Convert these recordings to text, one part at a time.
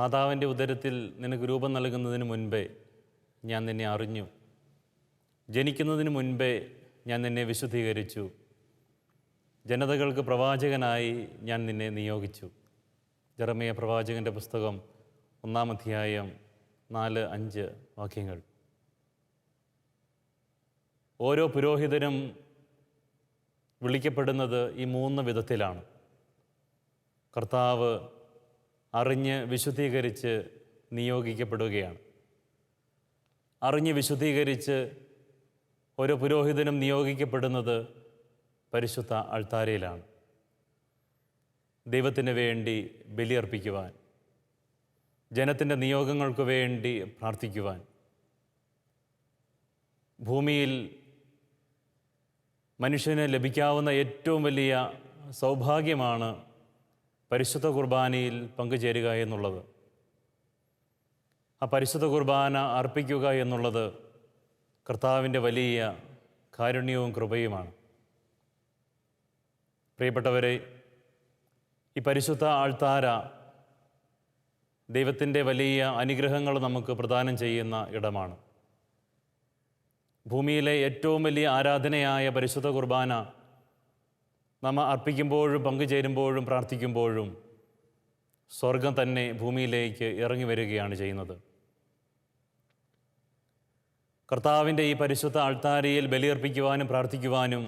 മാതാവിന്റെ ഉദരത്തിൽ നിനക്ക് രൂപം നൽകുന്നതിന് മുൻപേ ഞാൻ നിന്നെ അറിഞ്ഞു. ജനിക്കുന്നതിന് മുൻപേ ഞാൻ നിന്നെ വിശുദ്ധീകരിച്ചു. ജനതകൾക്ക് പ്രവാചകനായി ഞാൻ നിന്നെ നിയോഗിച്ചു. ജെറമിയ പ്രവാചകന്റെ പുസ്തകം ഒന്നാം അധ്യായം നാല് അഞ്ച് വാക്യങ്ങൾ. ഓരോ പുരോഹിതനും വിളിക്കപ്പെടുന്നത് ഈ മൂന്ന് വിധത്തിലാണ്. കർത്താവ് അറിഞ്ഞ് വിശുദ്ധീകരിച്ച് നിയോഗിക്കപ്പെടുകയാണ്. അറിഞ്ഞ് വിശുദ്ധീകരിച്ച് ഒരു പുരോഹിതനും നിയോഗിക്കപ്പെടുന്നത് പരിശുദ്ധ അൾത്താരയിലാണ്. ദൈവത്തിന് വേണ്ടി ബലിയർപ്പിക്കുവാൻ ജനത്തിന്റെ നിയോഗങ്ങൾക്ക് വേണ്ടി പ്രാർത്ഥിക്കുവാൻ ഭൂമിയിൽ മനുഷ്യന് ലഭിക്കാവുന്ന ഏറ്റവും വലിയ സൗഭാഗ്യമാണ് പരിശുദ്ധ കുർബാനയിൽ പങ്കുചേരുക എന്നുള്ളത്. ആ പരിശുദ്ധ കുർബാന അർപ്പിക്കുക എന്നുള്ളത് കർത്താവിന്റെ വലിയ കാരുണ്യവും കൃപയുമാണ്. പ്രിയപ്പെട്ടവരെ ഈ പരിശുദ്ധ ആൾത്താര ദൈവത്തിന്റെ വലിയ അനുഗ്രഹങ്ങൾ നമുക്ക് പ്രദാനം ചെയ്യുന്ന ഇടമാണ്. ഭൂമിയിലെ ഏറ്റവും വലിയ ആരാധനയായ പരിശുദ്ധ കുർബാന നമ്മ അർപ്പിക്കുമ്പോഴും പങ്കുചേരുമ്പോഴും പ്രാർത്ഥിക്കുമ്പോഴും സ്വർഗം തന്നെ ഭൂമിയിലേക്ക് ഇറങ്ങി വരികയാണ് ചെയ്യുന്നത്. കർത്താവിന്റെ ഈ പരിശുദ്ധ ആൾത്താരയിൽ ബലിയർപ്പിക്കുവാനും പ്രാർത്ഥിക്കുവാനും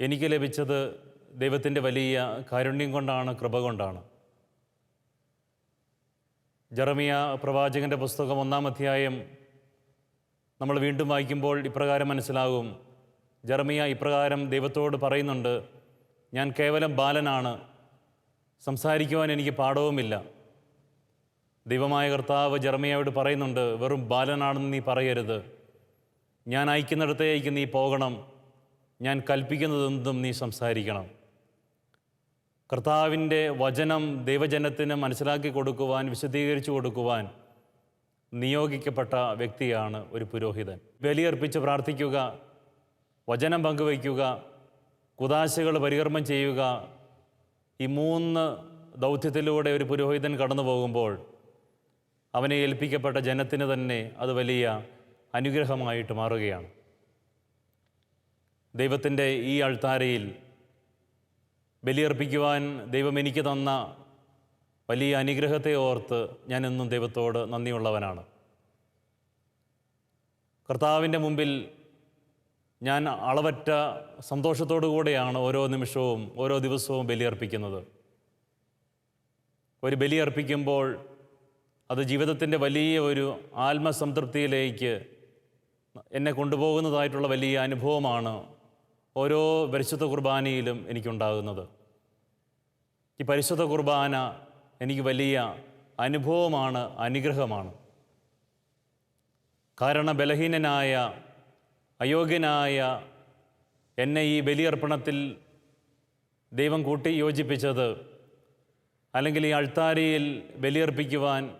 എനിക്ക് ലഭിച്ചത് ദൈവത്തിന്റെ വലിയ കാരുണ്യം കൊണ്ടാണ് കൃപ കൊണ്ടാണ്. ജറമിയ പ്രവാചകന്റെ പുസ്തകം ഒന്നാം അധ്യായം നമ്മൾ വീണ്ടും വായിക്കുമ്പോൾ ഇപ്രകാരം മനസ്സിലാകും. ജെറമിയ ഇപ്രകാരം ദൈവത്തോട് പറയുന്നുണ്ട് ഞാൻ കേവലം ബാലനാണ് സംസാരിക്കുവാൻ എനിക്ക് പാഠവുമില്ല. ദൈവമായ കർത്താവ് ജർമിയയോട് പറയുന്നുണ്ട് വെറും ബാലനാണെന്ന് നീ പറയരുത്. ഞാൻ അയക്കുന്നിടത്തേക്ക് നീ പോകണം. ഞാൻ കൽപ്പിക്കുന്നതെന്തും നീ സംസാരിക്കണം. കർത്താവിന്റെ വചനം ദൈവജനത്തിന് മനസ്സിലാക്കി കൊടുക്കുവാൻ വിശദീകരിച്ചു കൊടുക്കുവാൻ നിയോഗിക്കപ്പെട്ട വ്യക്തിയാണ് ഒരു പുരോഹിതൻ. ബലിയർപ്പിച്ച് പ്രാർത്ഥിക്കുക വചനം പങ്കുവയ്ക്കുക കുതാശകൾ പരികർമ്മം ചെയ്യുക. ഈ മൂന്ന് ദൗത്യത്തിലൂടെ ഒരു പുരോഹിതൻ കടന്നു പോകുമ്പോൾ അവനെ ഏൽപ്പിക്കപ്പെട്ട ജനത്തിന് തന്നെ അത് വലിയ അനുഗ്രഹമായിട്ട് മാറുകയാണ്. ദൈവത്തിന്റെ ഈ അൾത്താരയിൽ ബലിയർപ്പിക്കുവാൻ ദൈവം എനിക്ക് തന്ന വലിയ അനുഗ്രഹത്തെ ഓർത്ത് ഞാൻ എന്നും ദൈവത്തോട് നന്ദിയുള്ളവനാണ്. കർത്താവിന്റെ മുമ്പിൽ ഞാൻ അളവറ്റ സന്തോഷത്തോടു കൂടെയാണ് ഓരോ നിമിഷവും ഓരോ ദിവസവും ബലിയർപ്പിക്കുന്നത്. ഒരു ബലിയർപ്പിക്കുമ്പോൾ അത് ജീവിതത്തിന്റെ വലിയ ഒരു ആത്മസംതൃപ്തിയിലേക്ക് എന്നെ കൊണ്ടുപോകുന്നതായിട്ടുള്ള വലിയ അനുഭവമാണ് ഓരോ പരിശുദ്ധ കുർബാനയിലും എനിക്കുണ്ടാകുന്നത്. ഈ പരിശുദ്ധ കുർബാന എനിക്ക് വലിയ അനുഭവമാണ് അനുഗ്രഹമാണ്. കാരണം ബലഹീനനായ അയോഗ്യനായ എന്നെ ഈ ബലിയർപ്പണത്തിൽ ദൈവം കൂട്ടി യോജിപ്പിച്ചത് അല്ലെങ്കിൽ ഈ അൾത്താരിയിൽ ബലിയർപ്പിക്കുവാൻ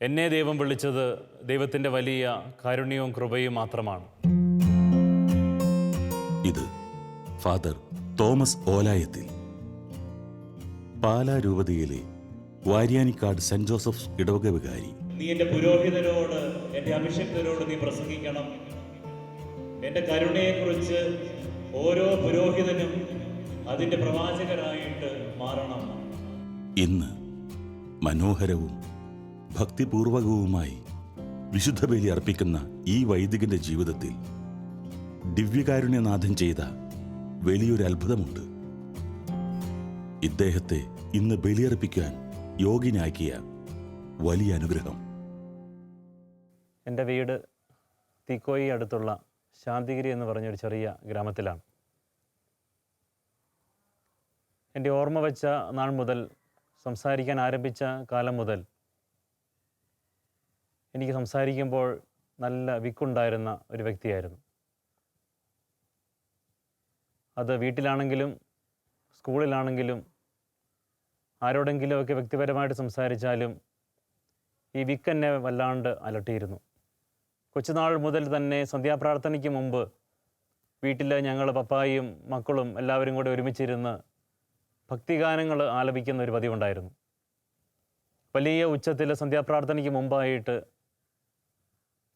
എന്നെ ദൈവം വിളിച്ചത് ദൈവത്തിന്റെ വലിയ കാരുണ്യവും കൃപയും മാത്രമാണ്. ഇത് ഫാദർ തോമസ് ഓലായത്തിൽ. പാലാ രൂപതയിലെ വാര്യാനിക്കാട് സെന്റ് ജോസഫ്സ് ഇടവക വികാരി നീ എന്റെ പുരോഹിതരോട് എന്റെ അഭിഷക്തരോട് നീ പ്രസംഗിക്കണം. എന്റെ കരുണയെക്കുറിച്ച് ഓരോ പുരോഹിതനും അതിന്റെ പ്രവാചകരായിട്ട് മാറണം. ഇന്ന് മനോഹരവും ഭക്തിപൂർവകവുമായി വിശുദ്ധ ബലി അർപ്പിക്കുന്ന ഈ വൈദികന്റെ ജീവിതത്തിൽ ദിവ്യകാരുണ്യനാഥൻ ചെയ്ത വലിയൊരു അത്ഭുതമുണ്ട്. ഇദ്ദേഹത്തെ ഇന്ന് ബലിയർപ്പിക്കാൻ യോഗിനാക്കിയ വലിയ അനുഗ്രഹം. എന്റെ വീട് തിക്കോയി അടുത്തുള്ള ശാന്തിഗിരി എന്ന് പറഞ്ഞൊരു ചെറിയ ഗ്രാമത്തിലാണ്. എന്റെ ഓർമ്മ വെച്ച നാൾ മുതൽ സംസാരിക്കാൻ ആരംഭിച്ച കാലം മുതൽ എനിക്ക് സംസാരിക്കുമ്പോൾ നല്ല വിക്കുണ്ടായിരുന്ന ഒരു വ്യക്തിയായിരുന്നു. അത് വീട്ടിലാണെങ്കിലും സ്കൂളിലാണെങ്കിലും ആരോടെങ്കിലുമൊക്കെ വ്യക്തിപരമായിട്ട് സംസാരിച്ചാലും ഈ വിക്ക് എന്നെ വല്ലാണ്ട് അലട്ടിയിരുന്നു. കൊച്ചുനാൾ മുതൽ തന്നെ സന്ധ്യാപ്രാർത്ഥനയ്ക്ക് മുമ്പ് വീട്ടിൽ ഞങ്ങൾ പപ്പായും മക്കളും എല്ലാവരും കൂടെ ഒരുമിച്ചിരുന്ന് ഭക്തിഗാനങ്ങൾ ആലപിക്കുന്ന ഒരു പതിവുണ്ടായിരുന്നു. വലിയ ഉച്ചത്തിൽ സന്ധ്യാപ്രാർത്ഥനയ്ക്ക് മുമ്പായിട്ട്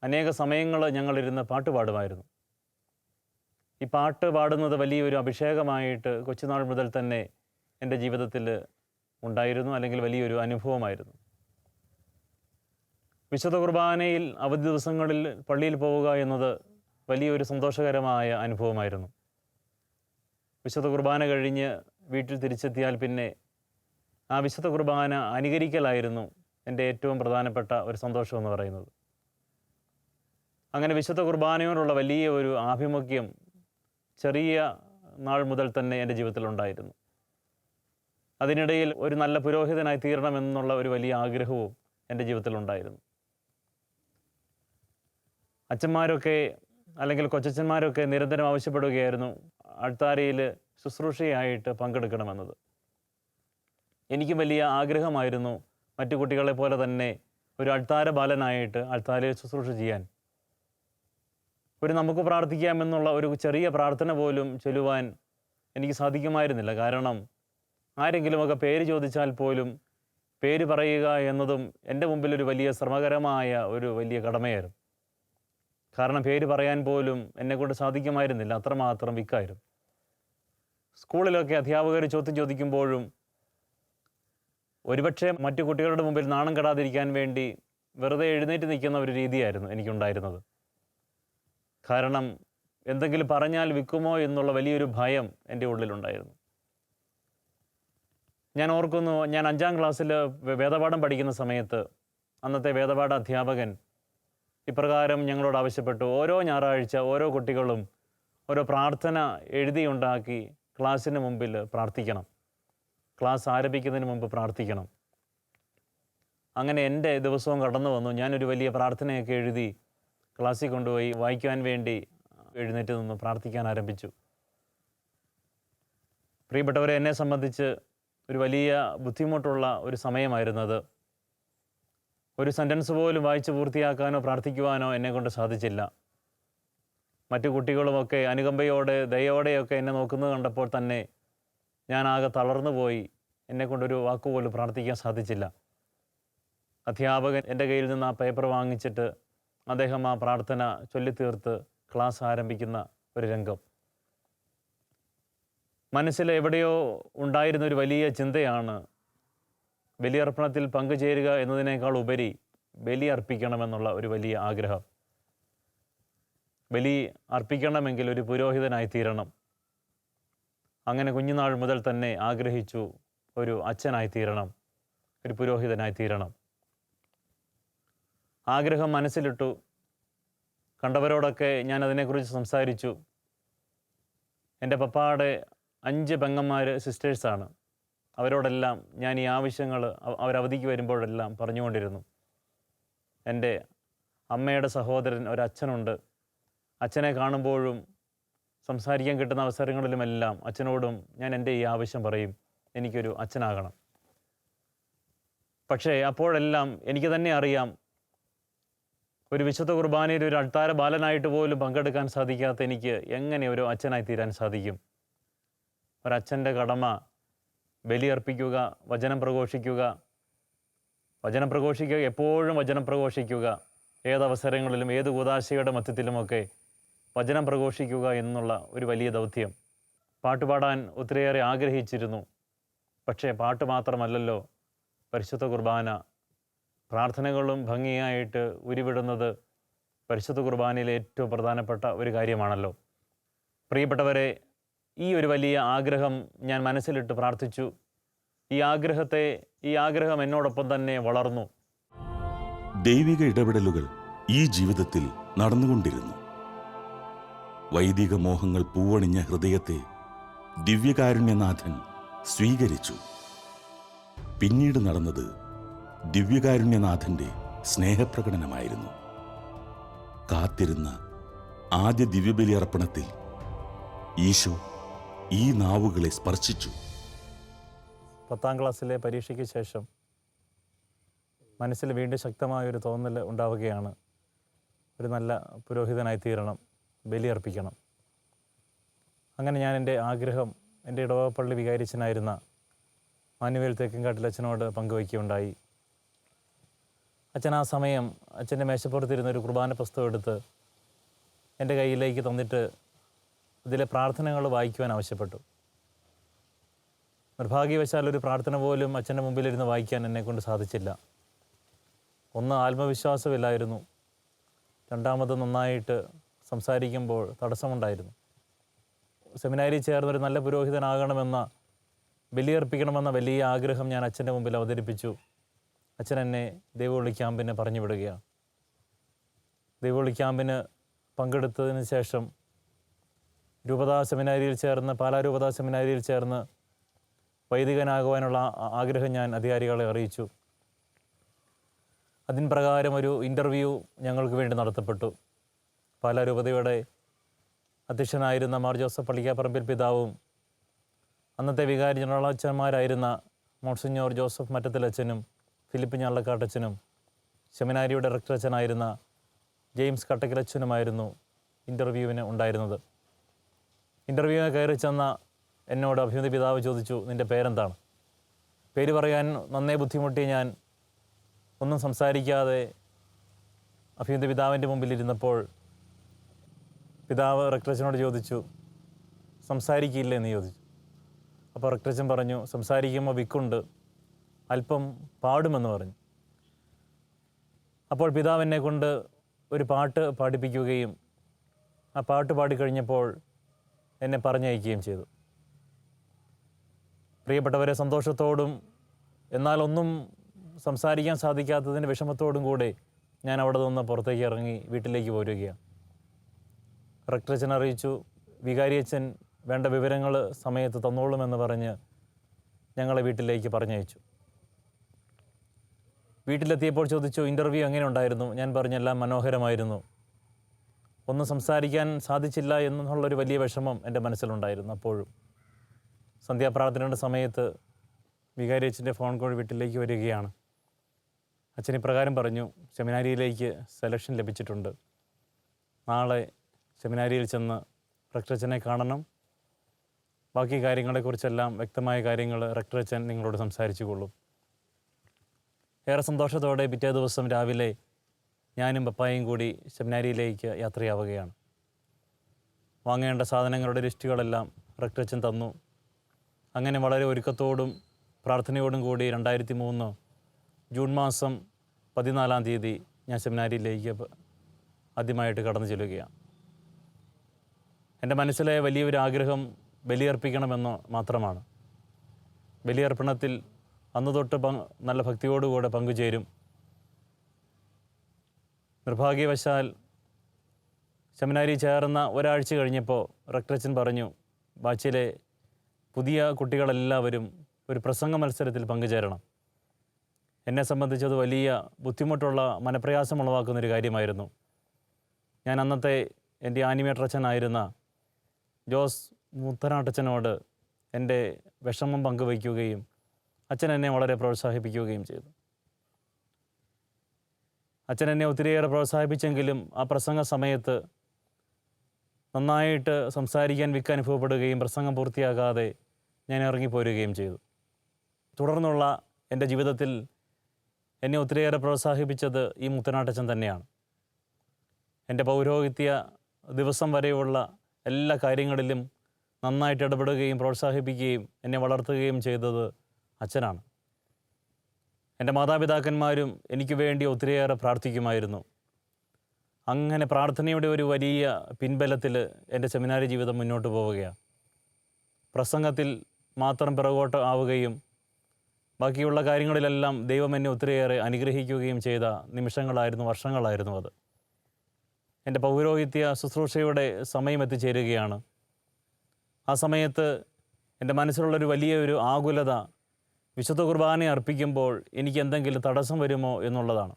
അനേക സമയങ്ങൾ ഞങ്ങളിരുന്ന് പാട്ട് പാടുമായിരുന്നു. ഈ പാട്ട് പാടുന്നത് വലിയൊരു അഭിഷേകമായിട്ട് കൊച്ചുനാൾ മുതൽ തന്നെ എന്റെ ജീവിതത്തിൽ ഉണ്ടായിരുന്നു അല്ലെങ്കിൽ വലിയൊരു അനുഭവമായിരുന്നു. വിശുദ്ധ കുർബാനയിൽ അവധി ദിവസങ്ങളിൽ പള്ളിയിൽ പോവുക എന്നത് വലിയൊരു സന്തോഷകരമായ അനുഭവമായിരുന്നു. വിശുദ്ധ കുർബാന കഴിഞ്ഞ് വീട്ടിൽ തിരിച്ചെത്തിയാൽ പിന്നെ ആ വിശുദ്ധ കുർബാന അനുകരിക്കലായിരുന്നു എന്റെ ഏറ്റവും പ്രധാനപ്പെട്ട ഒരു സന്തോഷമെന്ന് പറയുന്നത്. അങ്ങനെ വിശുദ്ധ കുർബാനയോടുള്ള വലിയ ഒരു ആഭിമുഖ്യം ചെറിയ നാൾ മുതൽ തന്നെ എന്റെ ജീവിതത്തിലുണ്ടായിരുന്നു അതിനിടയിൽ ഒരു നല്ല പുരോഹിതനായി തീരണമെന്നുള്ള ഒരു വലിയ ആഗ്രഹവും എന്റെ ജീവിതത്തിലുണ്ടായിരുന്നു അച്ഛന്മാരൊക്കെ അല്ലെങ്കിൽ കൊച്ചച്ഛന്മാരൊക്കെ നിരന്തരം ആവശ്യപ്പെടുകയായിരുന്നു. അൾത്താരയിൽ ശുശ്രൂഷയായിട്ട് പങ്കെടുക്കണമെന്നത്. എനിക്ക് വലിയ ആഗ്രഹമായിരുന്നു മറ്റു കുട്ടികളെ പോലെ തന്നെ ഒരു അൾത്താര ബാലനായിട്ട് അൾത്താരയിൽ ശുശ്രൂഷ ചെയ്യാൻ. ഒരു നമുക്ക് പ്രാർത്ഥിക്കാമെന്നുള്ള ഒരു ചെറിയ പ്രാർത്ഥന പോലും ചൊല്ലുവാൻ എനിക്ക് സാധിക്കുമായിരുന്നില്ല. കാരണം ആരെങ്കിലുമൊക്കെ പേര് ചോദിച്ചാൽ പോലും പേര് പറയുക എന്നതും എന്റെ മുമ്പിൽ ഒരു വലിയ ശ്രമകരമായ ഒരു വലിയ കടമയായിരുന്നു. കാരണം പേര് പറയാൻ പോലും എന്നെക്കൊണ്ട് സാധിക്കുമായിരുന്നില്ല. അത്രമാത്രം വിക്കായിരുന്നു. സ്കൂളിലൊക്കെ അധ്യാപകർ ചോദ്യം ചോദിക്കുമ്പോഴും ഒരുപക്ഷെ മറ്റു കുട്ടികളുടെ മുമ്പിൽ നാണം കെടാതിരിക്കാൻ വേണ്ടി വെറുതെ എഴുന്നേറ്റ് നിൽക്കുന്ന ഒരു രീതിയായിരുന്നു എനിക്കുണ്ടായിരുന്നത്. കാരണം എന്തെങ്കിലും പറഞ്ഞാൽ വിൽക്കുമോ എന്നുള്ള വലിയൊരു ഭയം എന്റെ ഉള്ളിലുണ്ടായിരുന്നു. ഞാൻ ഓർക്കുന്നു ഞാൻ അഞ്ചാം ക്ലാസ്സിൽ വേദപാഠം പഠിക്കുന്ന സമയത്ത് അന്നത്തെ വേദപാഠ അധ്യാപകൻ ഇപ്രകാരം ഞങ്ങളോട് ആവശ്യപ്പെട്ടു. ഓരോ ഞായറാഴ്ച ഓരോ കുട്ടികളും ഓരോ പ്രാർത്ഥന എഴുതിയുണ്ടാക്കി ക്ലാസ്സിന് മുമ്പിൽ പ്രാർത്ഥിക്കണം. ക്ലാസ് ആരംഭിക്കുന്നതിന് മുമ്പ് പ്രാർത്ഥിക്കണം. അങ്ങനെ എന്റെ ദിവസവും കടന്നു വന്നു. ഞാനൊരു വലിയ പ്രാർത്ഥനയൊക്കെ എഴുതി ക്ലാസ്സിൽ കൊണ്ടുപോയി വായിക്കുവാൻ വേണ്ടി എഴുന്നേറ്റ് നിന്ന് പ്രാർത്ഥിക്കാൻ ആരംഭിച്ചു. പ്രിയപ്പെട്ടവരെ എന്നെ സംബന്ധിച്ച് ഒരു വലിയ ബുദ്ധിമുട്ടുള്ള ഒരു സമയമായിരുന്നത് ഒരു സെന്റൻസ് പോലും വായിച്ച് പൂർത്തിയാക്കാനോ പ്രാർത്ഥിക്കുവാനോ എന്നെക്കൊണ്ട് സാധിച്ചില്ല. മറ്റു കുട്ടികളുമൊക്കെ അനുകമ്പയോടെ ദയോടെയൊക്കെ എന്നെ നോക്കുന്നത് കണ്ടപ്പോൾ തന്നെ ഞാൻ ആകെ തളർന്നു പോയി. എന്നെക്കൊണ്ടൊരു വാക്കുപോലും പ്രാർത്ഥിക്കാൻ സാധിച്ചില്ല. അധ്യാപകൻ എന്റെ കയ്യിൽ നിന്ന് ആ പേപ്പർ വാങ്ങിച്ചിട്ട് അദ്ദേഹം ആ പ്രാർത്ഥന ചൊല്ലിത്തീർത്ത് ക്ലാസ് ആരംഭിക്കുന്ന ഒരു രംഗം. മനസ്സിൽ എവിടെയോ ഉണ്ടായിരുന്ന ഒരു വലിയ ചിന്തയാണ് ബലിയർപ്പണത്തിൽ പങ്കുചേരുക എന്നതിനേക്കാൾ ഉപരി ബലി അർപ്പിക്കണമെന്നുള്ള ഒരു വലിയ ആഗ്രഹം. ബലി അർപ്പിക്കണമെങ്കിൽ ഒരു പുരോഹിതനായി തീരണം അങ്ങനെ കുഞ്ഞുനാൾ മുതൽ തന്നെ ആഗ്രഹിച്ചു ഒരു അച്ഛനായി തീരണം ഒരു പുരോഹിതനായി തീരണം ആഗ്രഹം മനസ്സിലിട്ടു. കണ്ടവരോടൊക്കെ ഞാൻ അതിനെക്കുറിച്ച് സംസാരിച്ചു. എന്റെ പപ്പായുടെ അഞ്ച് പെങ്ങന്മാർ സിസ്റ്റേഴ്സാണ് അവരോടെല്ലാം ഞാൻ ഈ ആവശ്യങ്ങൾ അവരവധിക്ക് വരുമ്പോഴെല്ലാം പറഞ്ഞുകൊണ്ടിരുന്നു. എന്റെ അമ്മയുടെ സഹോദരൻ ഒരച്ഛനുണ്ട്. അച്ഛനെ കാണുമ്പോഴും സംസാരിക്കാൻ കിട്ടുന്ന അവസരങ്ങളിലുമെല്ലാം അച്ഛനോടും ഞാൻ എന്റെ ഈ ആവശ്യം പറയും. എനിക്കൊരു അച്ഛനാകണം. പക്ഷേ അപ്പോഴെല്ലാം എനിക്ക് തന്നെ അറിയാം ഒരു വിശുദ്ധ കുർബാനയിൽ ഒരു അൾത്താര ബാലനായിട്ട് പോലും പങ്കെടുക്കാൻ സാധിക്കാത്ത എനിക്ക് എങ്ങനെ ഒരു അച്ഛനായി തീരാൻ സാധിക്കും? ഒരച്ഛന്റെ കടമ ബലിയർപ്പിക്കുക വചനം പ്രഘോഷിക്കുക. വചനം പ്രഘോഷിക്കുക എപ്പോഴും വചനം പ്രഘോഷിക്കുക. ഏതവസരങ്ങളിലും ഏത് കൂതാശയുടെ മധ്യത്തിലുമൊക്കെ വചനം പ്രഘോഷിക്കുക എന്നുള്ള ഒരു വലിയ ദൗത്യം. പാട്ടുപാടാൻ ഒത്തിരിയേറെ ആഗ്രഹിച്ചിരുന്നു. പക്ഷേ പാട്ട് മാത്രമല്ലല്ലോ പരിശുദ്ധ കുർബാന. പ്രാർത്ഥനകളും ഭംഗിയായിട്ട് ഉരുവിടുന്നത് പരിശുദ്ധ കുർബാനയിലെ ഏറ്റവും പ്രധാനപ്പെട്ട ഒരു കാര്യമാണല്ലോ. പ്രിയപ്പെട്ടവരെ ഈ ഒരു വലിയ ആഗ്രഹം ഞാൻ മനസ്സിലിട്ട് പ്രാർത്ഥിച്ചു. ഈ ആഗ്രഹത്തെ ഈ ആഗ്രഹം എന്നോടൊപ്പം തന്നെ വളർന്നു. ദൈവിക ഇടപെടലുകൾ ഈ ജീവിതത്തിൽ നടന്നുകൊണ്ടിരുന്നു. വൈദിക മോഹങ്ങൾ പൂവണിഞ്ഞ ഹൃദയത്തെ ദിവ്യകാരുണ്യനാഥൻ സ്വീകരിച്ചു. പിന്നീട് നടന്നത് ദിവ്യകാരുണ്യനാഥന്റെ സ്നേഹപ്രകടനമായിരുന്നു. കാത്തിരുന്ന ആദ്യ ദിവ്യബലി അർപ്പണത്തിൽ ഈശോ ഈ നാവുകളെ സ്പർശിച്ചു. പത്താം ക്ലാസ്സിലെ പരീക്ഷയ്ക്ക് ശേഷം മനസ്സിൽ വീണ്ടും ശക്തമായ ഒരു തോന്നൽ ഉണ്ടാവുകയാണ്. ഒരു നല്ല പുരോഹിതനായി തീരണം ബലിയർപ്പിക്കണം അങ്ങനെ ഞാൻ എന്റെ ആഗ്രഹം എന്റെ ഇടവപ്പള്ളി വികാരിച്ചനായിരുന്ന മാനുവേൽ തേക്കൻകാട്ടിൽ അച്ഛനോട് പങ്കുവയ്ക്കുകയുണ്ടായി. അച്ഛൻ ആ സമയം അച്ഛന്റെ മേശപ്പുറത്തിരുന്ന ഒരു കുർബാന പുസ്തകം എടുത്ത് എന്റെ കയ്യിലേക്ക് തന്നിട്ട് ഇതിലെ പ്രാർത്ഥനകൾ വായിക്കുവാൻ ആവശ്യപ്പെട്ടു. നിർഭാഗ്യവശാൽ ഒരു പ്രാർത്ഥന പോലും അച്ഛന്റെ മുമ്പിലിരുന്ന് വായിക്കാൻ എന്നെക്കൊണ്ട് സാധിച്ചില്ല. ഒന്ന് ആത്മവിശ്വാസമില്ലായിരുന്നു. രണ്ടാമത് നന്നായിട്ട് സംസാരിക്കുമ്പോൾ തടസ്സമുണ്ടായിരുന്നു. സെമിനാരിൽ ചേർന്നൊരു നല്ല പുരോഹിതനാകണമെന്ന ബലിയർപ്പിക്കണമെന്ന വലിയ ആഗ്രഹം ഞാൻ അച്ഛന്റെ മുമ്പിൽ അവതരിപ്പിച്ചു. അച്ഛൻ എന്നെ ദൈവവിളി ക്യാമ്പിന് പറഞ്ഞു വിടുകയാണ് ദൈവവിളി ക്യാമ്പിന് പങ്കെടുത്തതിന് ശേഷം രൂപതാ സെമിനാരിയിൽ ചേർന്ന് പാലാ രൂപതാ സെമിനാരിയിൽ ചേർന്ന് വൈദികനാകുവാനുള്ള ആഗ്രഹം ഞാൻ അധികാരികളെ അറിയിച്ചു. അതിന് പ്രകാരം ഒരു ഇന്റർവ്യൂ ഞങ്ങൾക്ക് വേണ്ടി നടത്തപ്പെട്ടു. പാലാ രൂപതയുടെ അധ്യക്ഷനായിരുന്ന മാർ ജോസഫ് പള്ളിക്കാപ്പറമ്പിൽ പിതാവും അന്നത്തെ വികാരി ജനറൽ അച്ഛന്മാരായിരുന്ന മോൺസിഞ്ഞോർ ജോസഫ് മറ്റത്തിലച്ഛനും ഫിലിപ്പ് ഞാളക്കാട്ടച്ഛനും സെമിനാരിയുടെ ഡയറക്ടർ അച്ഛനായിരുന്ന ജെയിംസ് കട്ടക്കിലച്ഛനുമായിരുന്നു ഇന്റർവ്യൂവിന് ഉണ്ടായിരുന്നത്. ഇന്റർവ്യൂവിന് കയറി ചെന്ന എന്നോട് അഭിമതി പിതാവ് ചോദിച്ചു നിന്റെ പേരെന്താണ്? പേര് പറയാൻ നന്നേ ബുദ്ധിമുട്ടി ഞാൻ ഒന്നും സംസാരിക്കാതെ അഭിമതി പിതാവിന്റെ മുമ്പിൽ ഇരുന്നപ്പോൾ പിതാവ് റക്ടറച്ചനോട് ചോദിച്ചു സംസാരിക്കില്ല? എന്ന് ചോദിച്ചു. അപ്പോൾ റക്ടറച്ചൻ പറഞ്ഞു സംസാരിക്കുമ്പോൾ വിക്കുണ്ട് അല്പം പാടുമെന്ന് പറഞ്ഞു. അപ്പോൾ പിതാവ് എന്നെ കൊണ്ട് ഒരു പാട്ട് പാടിപ്പിക്കുകയും ആ പാട്ട് പാടിക്കഴിഞ്ഞപ്പോൾ എന്നെ പറഞ്ഞയക്കുകയും ചെയ്തു. പ്രിയപ്പെട്ടവരെ സന്തോഷത്തോടും എന്നാൽ ഒന്നും സംസാരിക്കാൻ സാധിക്കാത്തതിന്റെ വിഷമത്തോടും കൂടെ ഞാൻ അവിടെ നിന്ന് പുറത്തേക്ക് ഇറങ്ങി വീട്ടിലേക്ക് പോരുകയാണ്. റക്ടറച്ചൻ അറിയിച്ചു വികാരിയച്ഛൻ വേണ്ട വിവരങ്ങൾ സമയത്ത് തന്നോളുമെന്ന് പറഞ്ഞ് ഞങ്ങളെ വീട്ടിലേക്ക് പറഞ്ഞയച്ചു. വീട്ടിലെത്തിയപ്പോൾ ചോദിച്ചു ഇന്റർവ്യൂ എങ്ങനെ ഉണ്ടായിരുന്നു? ഞാൻ പറഞ്ഞെല്ലാം മനോഹരമായിരുന്നു. ഒന്നും സംസാരിക്കാൻ സാധിച്ചില്ല എന്നുള്ളൊരു വലിയ വിഷമം എന്റെ മനസ്സിലുണ്ടായിരുന്നു അപ്പോഴും. സന്ധ്യാപ്രാർത്ഥനയുടെ സമയത്ത് വികാരി അച്ഛന്റെ ഫോൺ കോൾ വീട്ടിലേക്ക് വരികയാണ്. അച്ഛൻ ഇപ്രകാരം പറഞ്ഞു സെമിനാരിയിലേക്ക് സെലക്ഷൻ ലഭിച്ചിട്ടുണ്ട്. നാളെ സെമിനാരിയിൽ ചെന്ന് റക്ടറച്ചനെ കാണണം. ബാക്കി കാര്യങ്ങളെക്കുറിച്ചെല്ലാം വ്യക്തമായ കാര്യങ്ങൾ റക്ടറച്ചൻ നിങ്ങളോട് സംസാരിച്ചു കൊള്ളും ഏറെ സന്തോഷത്തോടെ പിറ്റേ ദിവസം രാവിലെ ഞാനും പപ്പായും കൂടി സെമിനാരിയിലേക്ക് യാത്രയാവുകയാണ്. വാങ്ങേണ്ട സാധനങ്ങളുടെ ലിസ്റ്റുകളെല്ലാം റക്ടറച്ചൻ തന്നു. അങ്ങനെ വളരെ ഒരുക്കത്തോടും പ്രാർത്ഥനയോടും കൂടി രണ്ടായിരത്തി മൂന്ന് ജൂൺ മാസം പതിനാലാം തീയതി ഞാൻ സെമിനാരിയിലേക്ക് ആദ്യമായിട്ട് കടന്നു ചെല്ലുകയാണ്. എന്റെ മനസ്സിലെ വലിയൊരു ആഗ്രഹം ബലിയർപ്പിക്കണമെന്ന് മാത്രമാണ്. ബലിയർപ്പണത്തിൽ അന്ന് തൊട്ട് നല്ല ഭക്തിയോടുകൂടെ പങ്കുചേരും. നിർഭാഗ്യവശാൽ സെമിനാരി ചേർന്ന ഒരാഴ്ച കഴിഞ്ഞപ്പോൾ റക്ടറച്ചൻ പറഞ്ഞു ബാച്ചിലെ പുതിയ കുട്ടികളെല്ലാവരും ഒരു പ്രസംഗ മത്സരത്തിൽ പങ്കുചേരണം. എന്നെ സംബന്ധിച്ചത് വലിയ ബുദ്ധിമുട്ടുള്ള മനപ്രയാസം ഉളവാക്കുന്നൊരു കാര്യമായിരുന്നു. ഞാൻ അന്നത്തെ എന്റെ ആനിമേറ്റർ അച്ഛനായിരുന്ന ജോസ് മുത്തനാട്ടച്ചനോട് എന്റെ വിഷമം പങ്കുവയ്ക്കുകയും അച്ഛൻ എന്നെ വളരെ പ്രോത്സാഹിപ്പിക്കുകയും ചെയ്തു. അച്ഛൻ എന്നെ ഒത്തിരിയേറെ പ്രോത്സാഹിപ്പിച്ചെങ്കിലും ആ പ്രസംഗ സമയത്ത് നന്നായിട്ട് സംസാരിക്കാൻ വിക്ക് അനുഭവപ്പെടുകയും പ്രസംഗം പൂർത്തിയാകാതെ ഞാൻ ഇറങ്ങിപ്പോരുകയും ചെയ്തു. തുടർന്നുള്ള എന്റെ ജീവിതത്തിൽ എന്നെ ഒത്തിരിയേറെ പ്രോത്സാഹിപ്പിച്ചത് ഈ മുത്തനാട്ടച്ചൻ തന്നെയാണ്. എന്റെ പൗരോഹിത്യ ദിവസം വരെയുള്ള എല്ലാ കാര്യങ്ങളിലും നന്നായിട്ട് ഇടപെടുകയും പ്രോത്സാഹിപ്പിക്കുകയും എന്നെ വളർത്തുകയും ചെയ്തത് അച്ഛനാണ്. എന്റെ മാതാപിതാക്കന്മാരും എനിക്ക് വേണ്ടി ഒത്തിരിയേറെ പ്രാർത്ഥിക്കുമായിരുന്നു. അങ്ങനെ പ്രാർത്ഥനയുടെ ഒരു വലിയ പിൻബലത്തിൽ എന്റെ സെമിനാരി ജീവിതം മുന്നോട്ട് പോവുകയാണ്. പ്രസംഗത്തിൽ മാത്രം പിറകോട്ട് ആവുകയും ബാക്കിയുള്ള കാര്യങ്ങളിലെല്ലാം ദൈവം എന്നെ ഒത്തിരിയേറെ അനുഗ്രഹിക്കുകയും ചെയ്ത നിമിഷങ്ങളായിരുന്നു വർഷങ്ങളായിരുന്നു അത്. എന്റെ പൗരോഹിത്യ ശുശ്രൂഷയുടെ സമയം എത്തിച്ചേരുകയാണ്. ആ സമയത്ത് എന്റെ മനസ്സിലുള്ളൊരു വലിയൊരു ആകുലത വിശുദ്ധ കുർബാന അർപ്പിക്കുമ്പോൾ എനിക്ക് എന്തെങ്കിലും തടസ്സം വരുമോ എന്നുള്ളതാണ്.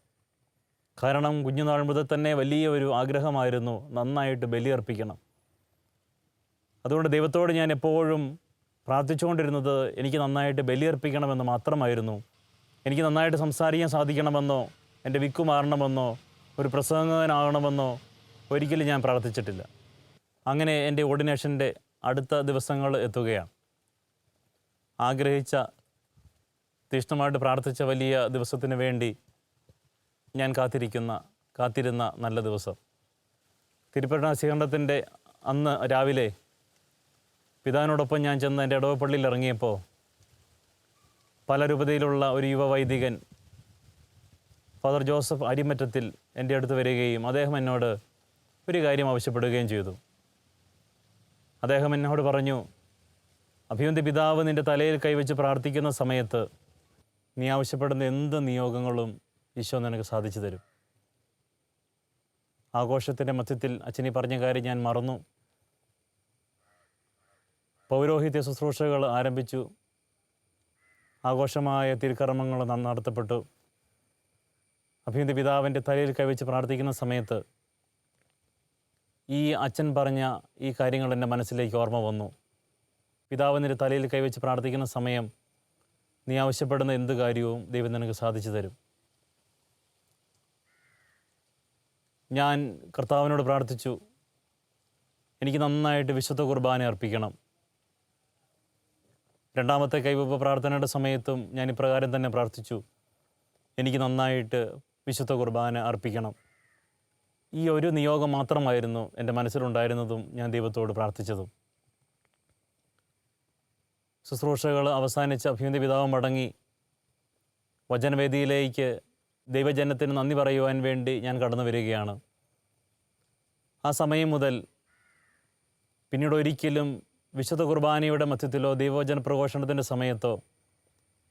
കാരണം കുഞ്ഞുനാൾ മുതൽ തന്നെ വലിയ ഒരു ആഗ്രഹമായിരുന്നു നന്നായിട്ട് ബലി അർപ്പിക്കണം. അതുകൊണ്ട് ദൈവത്തോട് ഞാൻ എപ്പോഴും പ്രാർത്ഥിച്ചുകൊണ്ടിരുന്നത് എനിക്ക് നന്നായിട്ട് ബലിയർപ്പിക്കണമെന്ന് മാത്രമായിരുന്നു. എനിക്ക് നന്നായിട്ട് സംസാരിക്കാൻ സാധിക്കണമെന്നോ എന്റെ വിക്കു മാറണമെന്നോ ഒരു പ്രസംഗകനാകണമെന്നോ ഒരിക്കലും ഞാൻ പ്രാർത്ഥിച്ചിട്ടില്ല. അങ്ങനെ എന്റെ ഓർഡിനേഷന്റെ അടുത്ത ദിവസങ്ങൾ എത്തുകയാണ്. ആഗ്രഹിച്ച തീഷ്ണമായിട്ട് പ്രാർത്ഥിച്ച വലിയ ദിവസത്തിന് വേണ്ടി ഞാൻ കാത്തിരിക്കുന്ന കാത്തിരുന്ന നല്ല ദിവസം. തിരുപ്പരണ അന്ന് രാവിലെ പിതാവിനോടൊപ്പം ഞാൻ ചെന്ന് എന്റെ ഇടവപ്പള്ളിയിൽ ഇറങ്ങിയപ്പോൾ പല രൂപതയിലുള്ള ഒരു യുവവൈദികൻ ഫാദർ ജോസഫ് അരിമറ്റത്തിൽ എന്റെ അടുത്ത് വരികയും അദ്ദേഹം എന്നോട് ഒരു കാര്യം ആവശ്യപ്പെടുകയും ചെയ്തു. അദ്ദേഹം എന്നോട് പറഞ്ഞു അഭിവന്തി പിതാവ് നിന്റെ തലയിൽ കൈവച്ച് പ്രാർത്ഥിക്കുന്ന സമയത്ത് നീ ആവശ്യപ്പെടുന്ന എന്ത് നിയോഗങ്ങളും ഈശോ നിനക്ക് സാധിച്ചു തരും. ആഘോഷത്തിന്റെ മധ്യത്തിൽ അച്ഛനി പറഞ്ഞ കാര്യം ഞാൻ മറന്നു. പൗരോഹിത്യ ശുശ്രൂഷകൾ ആരംഭിച്ചു. ആഘോഷമായ തിരുക്കർമ്മങ്ങൾ നടത്തപ്പെട്ടു. അഭിനന്ദ പിതാവിന്റെ തലയിൽ കൈവച്ച് പ്രാർത്ഥിക്കുന്ന സമയത്ത് ഈ അച്ഛൻ പറഞ്ഞ ഈ കാര്യങ്ങൾ എന്റെ മനസ്സിലേക്ക് ഓർമ്മ വന്നു. പിതാവിന്റെ തലയിൽ കൈവച്ച് പ്രാർത്ഥിക്കുന്ന സമയം നീ ആവശ്യപ്പെടുന്ന എന്ത് കാര്യവും ദൈവം നിനക്ക് സാധിച്ചു തരും. ഞാൻ കർത്താവിനോട് പ്രാർത്ഥിച്ചു എനിക്ക് നന്നായിട്ട് വിശുദ്ധ കുർബാന അർപ്പിക്കണം. രണ്ടാമത്തെ കൈവപ്പ് പ്രാർത്ഥനയുടെ സമയത്തും ഞാൻ ഇപ്രകാരം തന്നെ പ്രാർത്ഥിച്ചു എനിക്ക് നന്നായിട്ട് വിശുദ്ധ കുർബാന അർപ്പിക്കണം. ഈ ഒരു നിയോഗം മാത്രമായിരുന്നു എന്റെ മനസ്സിലുണ്ടായിരുന്നതും ഞാൻ ദൈവത്തോട് പ്രാർത്ഥിച്ചതും. ശുശ്രൂഷകൾ അവസാനിച്ച് അഭിമന്തി പിതാവ് മടങ്ങി. വചനവേദിയിലേക്ക് ദൈവജനത്തിന് നന്ദി പറയുവാൻ വേണ്ടി ഞാൻ കടന്നു വരികയാണ്. ആ സമയം മുതൽ പിന്നീട് ഒരിക്കലും വിശുദ്ധ കുർബാനയുടെ മധ്യത്തിലോ ദൈവവചന പ്രഘോഷണത്തിന്റെ സമയത്തോ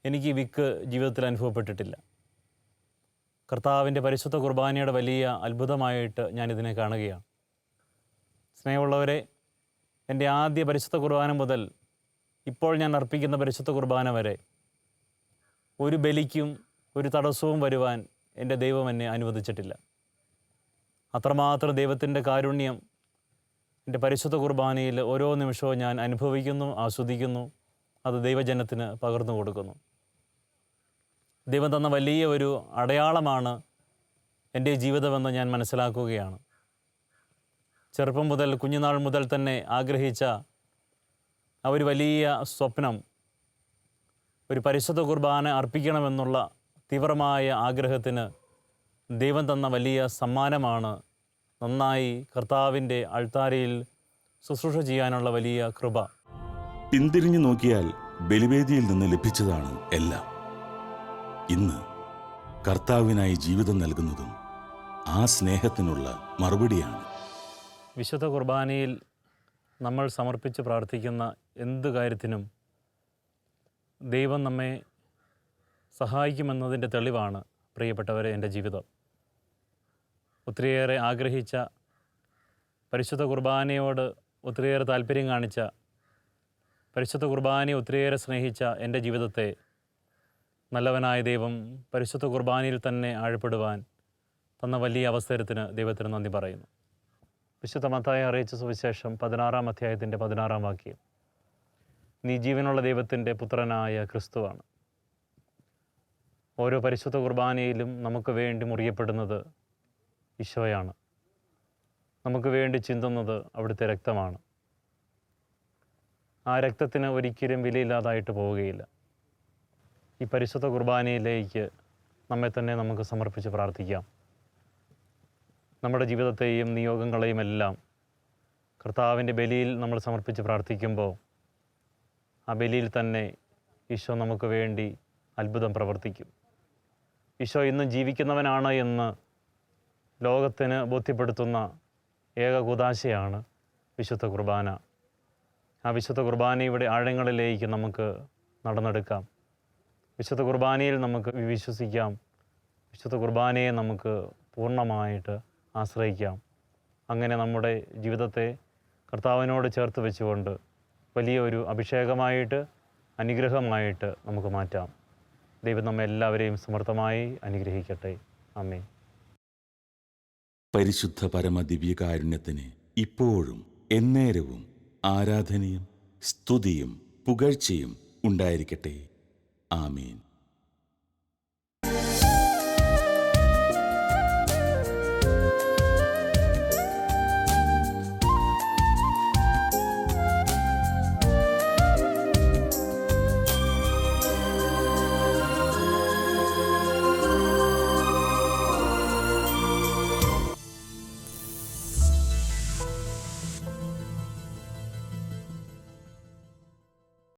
എനിക്ക് വിക്ക് ജീവിതത്തിൽ അനുഭവപ്പെട്ടിട്ടില്ല. കർത്താവിന്റെ പരിശുദ്ധ കുർബാനയുടെ വലിയ അത്ഭുതമായിട്ട് ഞാനിതിനെ കാണുകയാണ്. സ്നേഹമുള്ളവരെ എന്റെ ആദ്യ പരിശുദ്ധ കുർബാന മുതൽ ഇപ്പോൾ ഞാൻ അർപ്പിക്കുന്ന പരിശുദ്ധ കുർബാന വരെ ഒരു ബലിക്കും ഒരു തടസ്സവും വരുവാൻ എന്റെ ദൈവം എന്നെ അനുവദിച്ചിട്ടില്ല. അത്രമാത്രം ദൈവത്തിന്റെ കാരുണ്യം എന്റെ പരിശുദ്ധ കുർബാനയിൽ ഓരോ നിമിഷവും ഞാൻ അനുഭവിക്കുന്നു ആസ്വദിക്കുന്നു അത് ദൈവജനത്തിന് പകർന്നു കൊടുക്കുന്നു. ദൈവം തന്ന വലിയ ഒരു അടയാളമാണ് എന്റെ ജീവിതമെന്ന് ഞാൻ മനസ്സിലാക്കുകയാണ്. ചെറുപ്പം മുതൽ കുഞ്ഞുനാൾ മുതൽ തന്നെ ആഗ്രഹിച്ച ആ ഒരു വലിയ സ്വപ്നം ഒരു പരിശുദ്ധ കുർബാന അർപ്പിക്കണമെന്നുള്ള തീവ്രമായ ആഗ്രഹത്തിന് ദൈവം തന്ന വലിയ സമ്മാനമാണ് നന്നായി കർത്താവിന്റെ അൾത്താരയിൽ ശുശ്രൂഷ ചെയ്യാനുള്ള വലിയ കൃപ. പിന്തിരിഞ്ഞു നോക്കിയാൽ ബലിവേദിയിൽ നിന്ന് ലഭിച്ചതാണ് എല്ലാം. ഇന്ന് കർത്താവിനായി ജീവിതം നൽകുന്നതും ആ സ്നേഹത്തിനുള്ള മറുപടിയാണ്. വിശുദ്ധ കുർബാനയിൽ നമ്മൾ സമർപ്പിച്ച് പ്രാർത്ഥിക്കുന്ന എന്ത് കാര്യത്തിനും ദൈവം നമ്മെ സഹായിക്കുമെന്നതിന്റെ തെളിവാണ് പ്രിയപ്പെട്ടവരെ എന്റെ ജീവിതം. ഒത്തിരിയേറെ ആഗ്രഹിച്ച പരിശുദ്ധ കുർബാനയോട് ഒത്തിരിയേറെ താല്പര്യം കാണിച്ച പരിശുദ്ധ കുർബാനയെ ഒത്തിരിയേറെ സ്നേഹിച്ച എന്റെ ജീവിതത്തെ നല്ലവനായ ദൈവം പരിശുദ്ധ കുർബാനയിൽ തന്നെ ആഴപ്പെടുവാൻ തന്ന വലിയ അവസരത്തിന് ദൈവത്തിന് നന്ദി പറയുന്നു. വിശുദ്ധ മത്തായി അറിയിച്ച സുവിശേഷം പതിനാറാം അധ്യായത്തിന്റെ പതിനാറാം വാക്യം. നീ ജീവനുള്ള ദൈവത്തിന്റെ പുത്രനായ ക്രിസ്തുവാണ്. ഓരോ പരിശുദ്ധ കുർബാനയിലും നമുക്ക് വേണ്ടി മുറിയപ്പെടുന്നത് ഈശോയാണ്. നമുക്ക് വേണ്ടി ചിന്തുന്നത് അവിടുത്തെ രക്തമാണ്. ആ രക്തത്തിന് ഒരിക്കലും വിലയില്ലാതായിട്ട് പോവുകയില്ല. ഈ പരിശുദ്ധ കുർബാനയിലേക്ക് നമ്മെ തന്നെ നമുക്ക് സമർപ്പിച്ച് പ്രാർത്ഥിക്കാം. നമ്മുടെ ജീവിതത്തെയും നിയോഗങ്ങളെയും എല്ലാം കർത്താവിന്റെ ബലിയിൽ നമ്മൾ സമർപ്പിച്ച് പ്രാർത്ഥിക്കുമ്പോൾ ആ ബലിയിൽ തന്നെ ഈശോ നമുക്ക് വേണ്ടി അത്ഭുതം പ്രവർത്തിക്കും. ഈശോ ഇന്നും ജീവിക്കുന്നവനാണ് എന്ന് ലോകത്തിന് ബോധ്യപ്പെടുത്തുന്ന ഏക കുതാശയാണ് വിശുദ്ധ കുർബാന. ആ വിശുദ്ധ കുർബാനയുടെ ആഴങ്ങളിലേക്ക് നമുക്ക് നടന്നെടുക്കാം. വിശുദ്ധ കുർബാനയിൽ നമുക്ക് വിശ്വസിക്കാം. വിശുദ്ധ കുർബാനയെ നമുക്ക് പൂർണമായിട്ട് ആശ്രയിക്കാം. അങ്ങനെ നമ്മുടെ ജീവിതത്തെ കർത്താവിനോട് ചേർത്ത് വെച്ചുകൊണ്ട് വലിയൊരു അഭിഷേകമായിട്ട് അനുഗ്രഹമായിട്ട് നമുക്ക് മാറ്റാം. ദൈവം നമ്മെ എല്ലാവരെയും സമർത്ഥമായി അനുഗ്രഹിക്കട്ടെ. അമ്മേ പരിശുദ്ധ പരമ ദിവ്യകാരുണ്യത്തിന് ഇപ്പോഴും എന്നേരവും ആരാധനയും സ്തുതിയും പുകഴ്ചയും ഉണ്ടായിരിക്കട്ടെ. ആമീൻ.